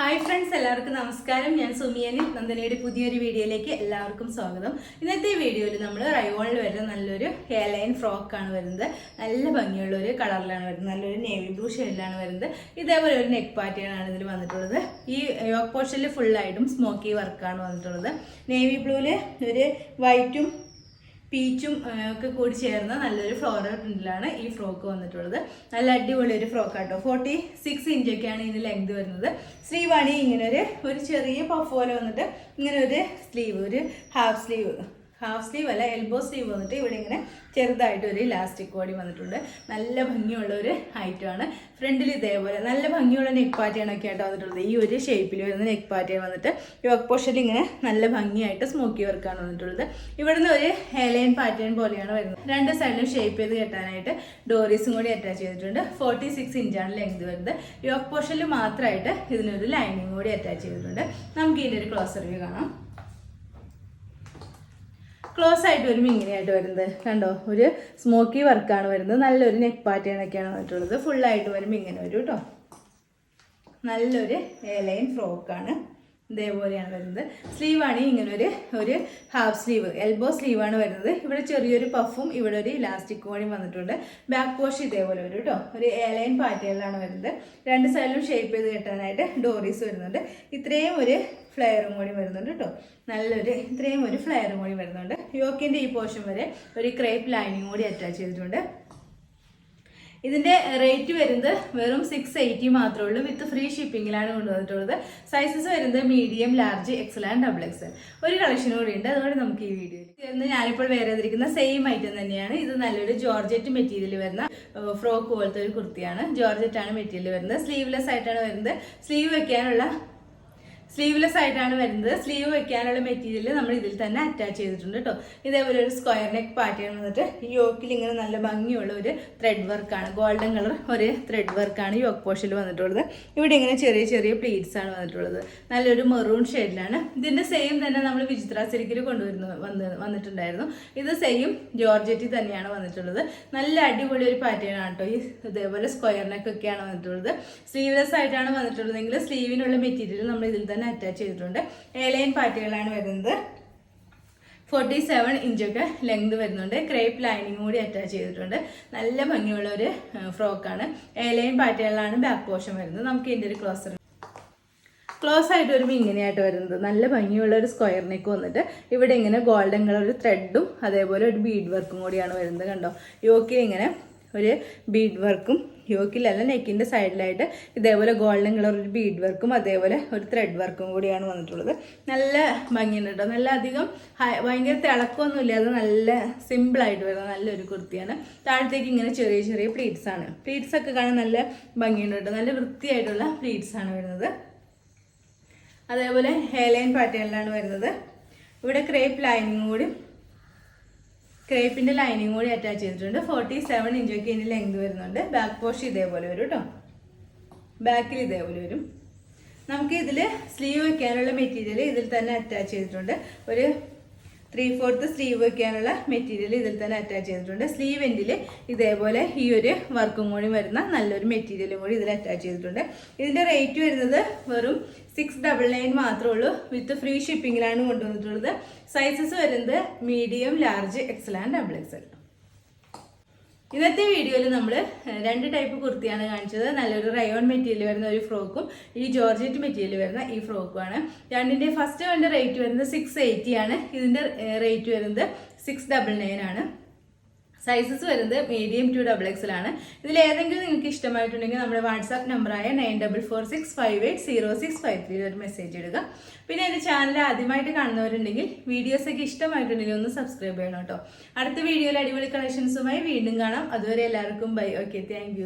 Hi friends എല്ലാവർക്കും നമസ്കാരം. ഞാൻ സുമിയനി നന്ദനയുടെ പുതിയൊരു വീഡിയോയിലേക്ക് എല്ലാവർക്കും സ്വാഗതം. ഇന്നത്തെ വീഡിയോയിൽ നമ്മൾ റൈവോളിൽ വരുന്ന നല്ലൊരു ഹെയർ ലൈൻ ഫ്രോക്കാണ് വരുന്നത്. നല്ല ഭംഗിയുള്ള ഒരു കളറിലാണ് വരുന്നത്. നല്ലൊരു നേവി ബ്ലൂ ഷെയ്ഡിലാണ് വരുന്നത്. ഇതേപോലെ ഒരു നെക്ക് പാറ്റേൺ ആണ് ഇതിൽ വന്നിട്ടുള്ളത്. ഈ യോക്ക് പോർഷനിൽ ഫുള്ളായിട്ടും സ്മോക്കി വർക്കാണ് വന്നിട്ടുള്ളത്. നേവി ബ്ലൂവിൽ ഒരു വൈറ്റും പീച്ചും ഒക്കെ കൂടി ചേർന്ന നല്ലൊരു ഫ്ലോറൽ പ്രിന്റിലാണ് ഈ ഫ്രോക്ക് വന്നിട്ടുള്ളത്. നല്ല അടിപൊളി ഒരു ഫ്രോക്ക് ആട്ടോ ഫോർട്ടി സിക്സ് ഇഞ്ചൊക്കെയാണ് ഇതിന് ലെങ്ത് വരുന്നത്. സ്ലീവാണ് ഇങ്ങനെ ഒരു ഒരു ചെറിയ പഫ് പോലെ വന്നിട്ട് ഇങ്ങനെ ഒരു സ്ലീവ് ഒരു ഹാഫ് സ്ലീവ് ഹാഫ് സ്ലീവ് അല്ല എൽബോ സ്ലീവ് വന്നിട്ട് ഇവിടെ ഇങ്ങനെ ചെറുതായിട്ട് ഒരു ഇലാസ്റ്റിക് ബോഡി വന്നിട്ടുണ്ട്. നല്ല ഭംഗിയുള്ള ഒരു ഐറ്റമാണ് ഫ്രണ്ടിൽ ഇതേപോലെ നല്ല ഭംഗിയുള്ള നെക്ക് പാറ്റേൺ ഒക്കെ ആയിട്ട് വന്നിട്ടുള്ളത്. ഈ ഒരു ഷേപ്പിൽ വരുന്ന നെക്ക് പാറ്റേൺ വന്നിട്ട് യോക്ക് പോഷനിൽ ഇങ്ങനെ നല്ല ഭംഗിയായിട്ട് സ്മോക്കി വർക്കാണ് വന്നിട്ടുള്ളത്. ഇവിടുന്ന് ഒരു ഹെലൈൻ പാറ്റേൺ പോലെയാണ് വരുന്നത്. രണ്ട് സൈഡിലും ഷേപ്പ് ചെയ്ത് കെട്ടാനായിട്ട് ഡോറീസും കൂടി അറ്റാച്ച് ചെയ്തിട്ടുണ്ട്. ഫോർട്ടി സിക്സ് ഇഞ്ചാണ് ലെങ്ത് വരുന്നത്. യോക്ക് പോഷനിൽ മാത്രമായിട്ട് ഇതിനൊരു ലൈനിങ് കൂടി അറ്റാച്ച് ചെയ്തിട്ടുണ്ട്. നമുക്ക് ഇതിന്റെ ഒരു ക്ലോസ് റിവ്യൂ കാണാം. ക്ലോസ് ആയിട്ട് വരുമ്പോൾ ഇങ്ങനെയായിട്ട് വരുന്നത്. കണ്ടോ? ഒരു സ്മോക്കി വർക്കാണ് വരുന്നത്. നല്ലൊരു നെക്ക് പാറ്റേൺ ഒക്കെയാണ് വന്നിട്ടുള്ളത്. ഫുള്ളായിട്ട് വരുമ്പോൾ ഇങ്ങനെ വരും കേട്ടോ നല്ലൊരു ലൈൻ ഫ്രോക്കാണ് ഇതേപോലെയാണ് വരുന്നത്. സ്ലീവാണ് ഇങ്ങനെ ഒരു ഒരു ഹാഫ് സ്ലീവ് എൽബോ സ്ലീവാണ് വരുന്നത്. ഇവിടെ ചെറിയൊരു പഫും ഇവിടെ ഒരു ഇലാസ്റ്റിക് കൂടി വന്നിട്ടുണ്ട്. ബാക്ക് പോഷ് ഇതേപോലെ വരും കേട്ടോ ഒരു എലൈൻ പാറ്റേണിലാണ് വരുന്നത്. രണ്ട് സൈഡിലും ഷേപ്പ് ചെയ്ത് കെട്ടാനായിട്ട് ഡോറീസ് വരുന്നുണ്ട്. ഇത്രയും ഒരു ഫ്ലെയറും കൂടി വരുന്നുണ്ട് കേട്ടോ നല്ലൊരു ഇത്രയും ഒരു ഫ്ലെയറും കൂടി വരുന്നുണ്ട്. യോക്കിന്റെ ഈ പോർഷൻ വരെ ഒരു ക്രേപ്പ് ലൈനിങ് കൂടി അറ്റാച്ച് ചെയ്തിട്ടുണ്ട്. ഇതിന്റെ റേറ്റ് വരുന്നത് വെറും സിക്സ് എയ്റ്റി മാത്രമേ ഉള്ളൂ. വിത്ത് ഫ്രീ ഷിപ്പിങ്ങിലാണ് കൊണ്ടുവന്നിട്ടുള്ളത്. സൈസസ് വരുന്നത് medium large XL and double XL ഒരു കളക്ഷൻ കൂടി ഉണ്ട്. അതുകൊണ്ട് നമുക്ക് ഈ വീഡിയോ ഇന്ന് ഞാനിപ്പോൾ വേറെ ചെയ്തിരിക്കുന്ന സെയിം ഐറ്റം തന്നെയാണ്. ഇത് നല്ലൊരു ജോർജറ്റ് മെറ്റീരിയൽ വരുന്ന ഫ്രോക്ക് പോലത്തെ ഒരു കുർത്തിയാണ്. ജോർജറ്റ് ആണ് മെറ്റീരിയൽ വരുന്നത്. സ്ലീവ്ലെസ് ആയിട്ടാണ് വരുന്നത്. സ്ലീവ് വെക്കാനുള്ള സ്ലീവ്ലെസ് ആയിട്ടാണ് വരുന്നത്. സ്ലീവ് വെക്കാനുള്ള മെറ്റീരിയൽ നമ്മൾ ഇതിൽ തന്നെ അറ്റാച്ച് ചെയ്തിട്ടുണ്ട് കേട്ടോ ഇതേപോലെ ഒരു സ്ക്വയർ നെക്ക് പാറ്റേൺ വന്നിട്ട് യോക്കിൽ ഇങ്ങനെ നല്ല ഭംഗിയുള്ള ഒരു ത്രെഡ് വർക്കാണ് ഗോൾഡൻ കളർ ഒരു ത്രെഡ് വർക്കാണ് യോക്ക് പോഷൽ വന്നിട്ടുള്ളത്. ഇവിടെ ഇങ്ങനെ ചെറിയ ചെറിയ പ്ലീറ്റ്സ് ആണ് വന്നിട്ടുള്ളത്. നല്ലൊരു മെറൂൺ ഷെയ്ഡിലാണ് ഇതിന്റെ സെയിം തന്നെ നമ്മൾ വിചിത്ര സിൽക്കിൽ കൊണ്ടുവരുന്നു വന്ന് വന്നിട്ടുണ്ടായിരുന്നു. ഇത് സെയിം ജോർജറ്റിൽ തന്നെയാണ് വന്നിട്ടുള്ളത്. നല്ല അടിപൊളി ഒരു പാറ്റേൺ ആണ് കേട്ടോ ഈ ഇതേപോലെ സ്ക്വയർ നെക്ക് ഒക്കെയാണ് വന്നിട്ടുള്ളത്. സ്ലീവ്ലെസ് ആയിട്ടാണ് വന്നിട്ടുള്ളതെങ്കിൽ സ്ലീവിനുള്ള മെറ്റീരിയൽ നമ്മൾ ഇതിൽ തന്നെ അറ്റാച്ച് ചെയ്തിട്ടുണ്ട്. എലൈൻ പാറ്റുകളാണ് വരുന്നത്. ഫോർട്ടി സെവൻ ഇഞ്ചൊക്കെ ലെങ്ത് വരുന്നുണ്ട്. ക്രേപ്പ് ലൈനിങ് കൂടി അറ്റാച്ച് ചെയ്തിട്ടുണ്ട്. നല്ല ഭംഗിയുള്ള ഒരു ഫ്രോക്കാണ് എലൈൻ പാറ്റുകളിലാണ് ബാക്ക് പോർഷൻ വരുന്നത്. നമുക്ക് ഇതിന്റെ ഒരു ക്ലോസർ ക്ലോസ് ആയിട്ട് വരുമ്പോൾ ഇങ്ങനെയായിട്ട് വരുന്നത്. നല്ല ഭംഗിയുള്ള ഒരു സ്ക്വയർ നെക്ക് വന്നിട്ട് ഇവിടെ ഇങ്ങനെ ഗോൾഡൻ കളർ ഒരു ത്രെഡും അതേപോലെ ഒരു ബീഡ് വർക്കും കൂടിയാണ് വരുന്നത് കണ്ടോ? യോക്കിൽ ഇങ്ങനെ ഒരു ബീഡ് വർക്കും യോക്കിലല്ല നെക്കിന്റെ സൈഡിലായിട്ട് ഇതേപോലെ ഗോൾഡൻ കളർ ഒരു ബീഡ് വർക്കും അതേപോലെ ഒരു ത്രെഡ് വർക്കും കൂടിയാണ് വന്നിട്ടുള്ളത്. നല്ല ഭംഗിയുണ്ട് കേട്ടോ നല്ല അധികം ഭയങ്കര തിളക്കമൊന്നും ഇല്ലാതെ നല്ല സിമ്പിളായിട്ട് വരുന്ന നല്ലൊരു കുർത്തിയാണ്. താഴത്തേക്ക് ഇങ്ങനെ ചെറിയ ചെറിയ പ്ലീറ്റ്സ് ആണ്. പ്ലീറ്റ്സ് ഒക്കെ കാണാൻ നല്ല ഭംഗിയുണ്ട് കേട്ടോ നല്ല വൃത്തിയായിട്ടുള്ള പ്ലീറ്റ്സ് ആണ് വരുന്നത്. അതേപോലെ ഹെയർലൈൻ പാറ്റേണിലാണ് വരുന്നത്. ഇവിടെ ക്രേപ്പ് ലൈനിങ് കൂടി ക്രേപ്പിന്റെ ലൈനിങ് കൂടി അറ്റാച്ച് ചെയ്തിട്ടുണ്ട്. ഫോർട്ടി സെവൻ ഇഞ്ചൊക്കെ ഇതിന് ലെങ്ത് വരുന്നുണ്ട്. ബാക്ക് പോഷ് ഇതേപോലെ വരും കേട്ടോ ബാക്കിൽ ഇതേപോലെ വരും. നമുക്ക് ഇതിൽ സ്ലീവ് വെക്കാനുള്ള മെറ്റീരിയൽ ഇതിൽ തന്നെ അറ്റാച്ച് ചെയ്തിട്ടുണ്ട്. ഒരു ത്രീ ഫോർത്ത് സ്ലീവ് വെക്കാനുള്ള മെറ്റീരിയൽ ഇതിൽ തന്നെ അറ്റാച്ച് ചെയ്തിട്ടുണ്ട്. സ്ലീവ് എൻഡിൽ ഇതേപോലെ ഈ ഒരു വർക്കും കൂടി വരുന്ന നല്ലൊരു മെറ്റീരിയലും കൂടി ഇതിൽ അറ്റാച്ച് ചെയ്തിട്ടുണ്ട്. ഇതിന്റെ റേറ്റ് വരുന്നത് വെറും സിക്സ് ഡബിൾ നയൻ മാത്രമേ ഉള്ളൂ. വിത്ത് ഫ്രീ ഷിപ്പിങ്ങിലാണ് കൊണ്ടുവന്നിട്ടുള്ളത്. സൈസസ് വരുന്നത് medium large XL and double XL ഇന്നത്തെ വീഡിയോയിൽ നമ്മൾ രണ്ട് ടൈപ്പ് കുർത്തിയാണ് കാണിച്ചത്. നല്ലൊരു റയോൺ മെറ്റീരിയൽ വരുന്ന ഒരു ഫ്രോക്കും ഈ ജോർജറ്റ് മെറ്റീരിയൽ വരുന്ന ഈ ഫ്രോക്കുമാണ്. രണ്ടിന്റെ ഫസ്റ്റ് വന്റെ റേറ്റ് വരുന്നത് സിക്സ് എയ്റ്റി ആണ്. ഇതിന്റെ റേറ്റ് വരുന്നത് സിക്സ് ഡബിൾ നയൻ ആണ്. സൈസസ് വരുന്നത് മീഡിയം ടു ഡബിൾ എക്സൽ ആണ് ഇതിൽ ഏതെങ്കിലും നിങ്ങൾക്ക് ഇഷ്ടമായിട്ടുണ്ടെങ്കിൽ നമ്മുടെ വാട്സാപ്പ് നമ്പറായ nine double four six five eight zero six five three ഒരു മെസ്സേജ് ഇടുക. പിന്നെ എന്റെ ചാനൽ ആദ്യമായിട്ട് കാണുന്നവരുണ്ടെങ്കിൽ വീഡിയോസൊക്കെ ഇഷ്ടമായിട്ടുണ്ടെങ്കിൽ ഒന്ന് സബ്സ്ക്രൈബ് ചെയ്യണം കേട്ടോ. അടുത്ത വീഡിയോയിൽ അടിപൊളി കളക്ഷൻസുമായി വീണ്ടും കാണാം. അതുവരെ എല്ലാവർക്കും ബൈ ഓക്കെ താങ്ക്